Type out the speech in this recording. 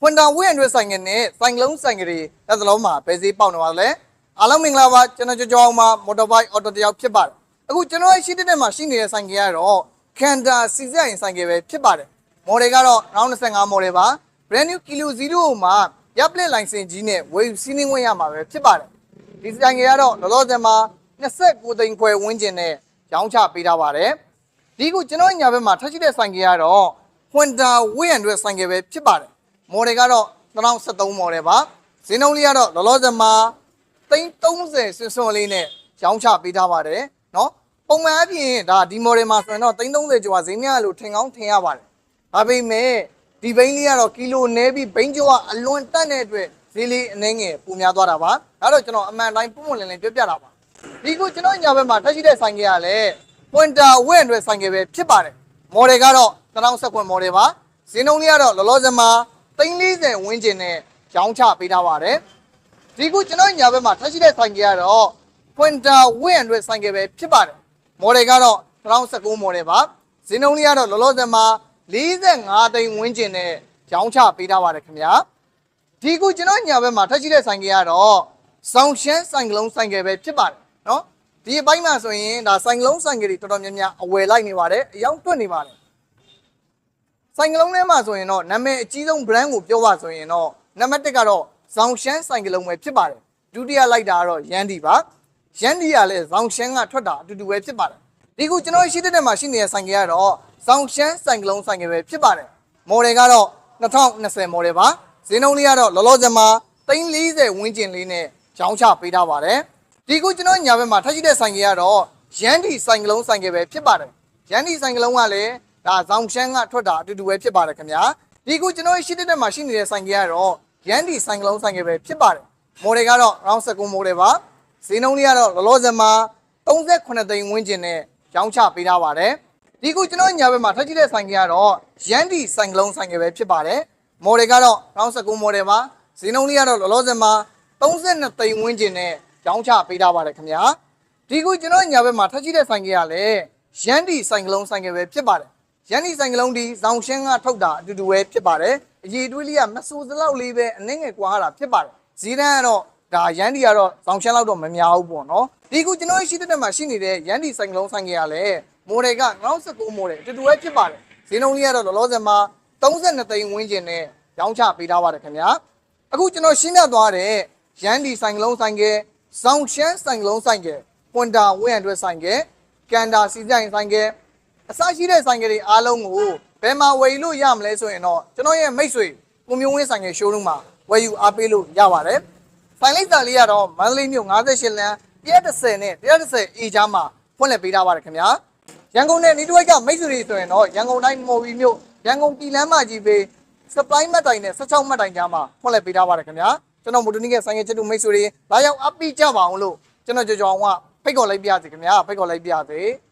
ဖွန်တာဝင်းအတွက်ဆိုင်ငယ်နဲ့ဆိုင်လုံးဆိုင်ငယ်တွေလက်သလုံးမှာဘယ်ဈေးပေါက်နေပါလဲအားလုံးမင်္ဂလာပါကျွန်တော်ကြောကြောအောင်မှာမော်တော်ဘိုက်အော်တိုတယောက်ဖြစ်ပါတယ်အခုကျွန်တော်ရဲ့ရှိတဲ့မှာရှိနေတဲ့ဆိုင်ငယ်ကတော့ကန်တာစီဇန်ဆိုင်ငယ်ပဲဖြစ်ပါတယ်မော်ဒယ်ကတော့2025မော်ဒယ်ပါ brand new kilo 0မှာရပ်ပလက်လိုင်စင်ကြီးနဲ့ဝယ်ယူစီးနှင်းဝင်ရမှာပဲဖြစ်ပါတယ်ဒီဆိုင်ငယ်ကတော့လောလောဆယ်မှာ29သိန်းခွဲဝန်းကျင်နဲ့ရောင်းချပေးထားပါတယ်ဒီခုကျွန်တော်ညာဘက်မှာထပ်ရှိတဲ့ဆိုင်ငယ်ကတော့ Honda Way100 ဆိုင်ငယ်ပဲဖြစ်ပါတယ် မော်ဒယ်ကတော့2013မော်ဒယ်ပါဈေးနှုန်းလေးကတော့လောလောဆယ်မှာ330စင်စွန်လေးနဲ့ရောင်းချပေးထားပါတယ်เนาะပုံမှန်အပြင်ဒါဒီမော်ဒယ်မှာဆိုရင်တော့330ကျော်ဈေးများလို့ထင်ကောင်းထင်ရပါတယ်ဒါပေမဲ့ဒီဘိန်းလေးကတော့ကီလိုနည်းပြီးဘိန်းကျော်ကအလွန်တက်တဲ့အတွက်ဈေးလေးအနှဲငယ်ပိုများသွားတာပါဒါတော့ကျွန်တော်အမှန်တိုင်းပုံမှန်လင်းလင်းပြောပြတာပါဒီခုကျွန်တော်ညာဘက်မှာထပ်ရှိတဲ့ဆိုင်ကလည်း Honda Way100 ဆိုင်ကပဲဖြစ်ပါတယ်မော်ဒယ်ကတော့2019မော်ဒယ်ပါဈေးနှုန်းလေးကတော့လောလောဆယ်မှာ 340ဝန်းကျင်နဲ့ရောင်းချပေးထားပါတယ်ဒီခုကျွန်တော်ညာဘက်မှာထပ်ရှိတဲ့ဆိုင်ကကတော့ Honda Way100 ဆိုင်ကပဲဖြစ်ပါတယ်မော်ဒယ်ကတော့2019မော်ဒယ်ပါဈေးနှုန်းလေးကတော့လောလောဆယ်မှာ45သိန်းဝန်းကျင်နဲ့ရောင်းချပေးထားပါတယ်ခင်ဗျာဒီခုကျွန်တော်ညာဘက်မှာထပ်ရှိတဲ့ဆိုင်ကကတော့ဆောင်းရှမ်းဆိုင်ကလုံးဆိုင်ကပဲဖြစ်ပါတယ်နော်ဒီအပိုင်းမှာဆိုရင်ဒါဆိုင်ကလုံးဆိုင်ကတွေတော်တော်များများအဝယ်လိုက်နေပါတယ်အယောင်တွက်နေပါတယ် ဆိုင်ကလုံးထဲမှာဆိုရင်တော့နာမည်အကြီးဆုံး brand ကိုပြောပါဆိုရင်တော့နံပါတ်1ကတော့ဇောင်ရှမ်းဆိုင်ကလုံးပဲဖြစ်ပါတယ်ဒုတိယလိုက်တာကတော့ရန်ဒီပါရန်ဒီကလည်းဇောင်ရှမ်းကထွက်တာအတူတူပဲဖြစ်ပါတယ်ဒီခုကျွန်တော်ရှိတဲ့တက်မှာရှိနေတဲ့ဆိုင်ကကတော့ဇောင်ရှမ်းဆိုင်ကလုံးဆိုင်ကပဲဖြစ်ပါတယ်မော်ဒယ်ကတော့2020မော်ဒယ်ပါဈေးနှုန်းလေးကတော့လောလောဆယ်မှာ340ဝန်းကျင်လေးနဲ့ရောင်းချပေးထားပါတယ်ဒီခုကျွန်တော်ညာဘက်မှာထပ်ရှိတဲ့ဆိုင်ကကတော့ရန်ဒီဆိုင်ကလုံးဆိုင်ကပဲဖြစ်ပါတယ်ရန်ဒီဆိုင်ကလုံးကလည်း ဒါဇောင်ရှမ်းကထွက်တာအတူတူပဲဖြစ်ပါတယ်ခင်ဗျာဒီခုကျွန်တော်ရှိတဲ့တက်မှာရှိနေတဲ့ဆိုင်ကကတော့ရန်ဒီဆိုင်ကလုံးဆိုင်ကပဲဖြစ်ပါတယ်မော်ဒယ်ကတော့ round 19မော်ဒယ်ပါဈေးနှုန်းလေးကတော့လောလောဆယ်မှာ38သိန်းဝန်းကျင်နဲ့ရောင်းချပေးထားပါတယ်ဒီခုကျွန်တော်ညာဘက်မှာထပ်ကြည့်တဲ့ဆိုင်ကကတော့ရန်ဒီဆိုင်ကလုံးဆိုင်ကပဲဖြစ်ပါတယ်မော်ဒယ်ကတော့ round 19မော်ဒယ်ပါဈေးနှုန်းလေးကတော့လောလောဆယ်မှာ32သိန်းဝန်းကျင်နဲ့ရောင်းချပေးထားပါတယ်ခင်ဗျာဒီခုကျွန်တော်ညာဘက်မှာထပ်ကြည့်တဲ့ဆိုင်ကကလည်းရန်ဒီဆိုင်ကလုံးဆိုင်ကပဲဖြစ်ပါတယ် ရန်ဒီဆိုင်ကလုံးဒီဇောင်ရှင်းကထုတ်တာအတူတူပဲဖြစ်ပါတယ်အရေးတွေးလေးကမဆူစလောက်လေးပဲအနှင်းငယ်ကွာတာဖြစ်ပါတယ်ဈေးတန်းကတော့ဒါရန်ဒီကတော့ဇောင်ရှင်းလောက်တော့မများဘူးပေါ့နော်ဒီခုကျွန်တော်ရှိတဲ့တက်မှာရှိနေတဲ့ရန်ဒီဆိုင်ကလုံးဆိုင်ကရလဲမိုဒယ်က96မိုဒယ်အတူတူပဲဖြစ်ပါတယ်ဈေးနှုန်းလေးကတော့လောလောဆယ်မှာ32သိန်းဝန်းကျင်နဲ့ရောင်းချပေးထားပါတယ်ခင်ဗျာအခုကျွန်တော်ရှင်းပြသွားတဲ့ရန်ဒီဆိုင်ကလုံးဆိုင်ကဇောင်ရှင်းဆိုင်ကလုံးဆိုင်ကပွန်တာဝင်းအတွက်ဆိုင်ကကန်တာစီဆိုင်ဆိုင်က အစရှိတဲ့ဆိုင်ကလေးအားလုံးကိုဘယ်မှာဝယ်ယူလို့ရမလဲဆိုရင်တော့ကျွန်တော်ရဲ့မိတ်ဆွေကိုမျိုးဝင်းဆိုင်က showroom မှာဝယ်ယူအားပေးလို့ရပါတယ်။ဆိုင်လိပ်စာလေးကတော့မန္တလေးမြို့58လမ်း130နဲ့130 A ချားမှာဖွင့်လှစ်ပေးထားပါတယ်ခင်ဗျာ။ရန်ကုန်နဲ့နေတဝိုက်ကမိတ်ဆွေတွေဆိုရင်တော့ရန်ကုန်တိုင်းမော်ဘီမြို့ရန်ကုန်ပြည်လမ်းမကြီးပေး supply မှတ်တိုင်နဲ့16မှတ်တိုင်ကြားမှာဖွင့်လှစ်ပေးထားပါတယ်ခင်ဗျာ။ကျွန်တော်မိုတိုနီးကဆိုင်ကချစ်တို့မိတ်ဆွေတွေလာရောက်အပ်ပြီးကြပါအောင်လို့ကျွန်တော်ကြော်ကြောင်ကဖိတ်ခေါ်လိုက်ပြစီခင်ဗျာဖိတ်ခေါ်လိုက်ပြစေ။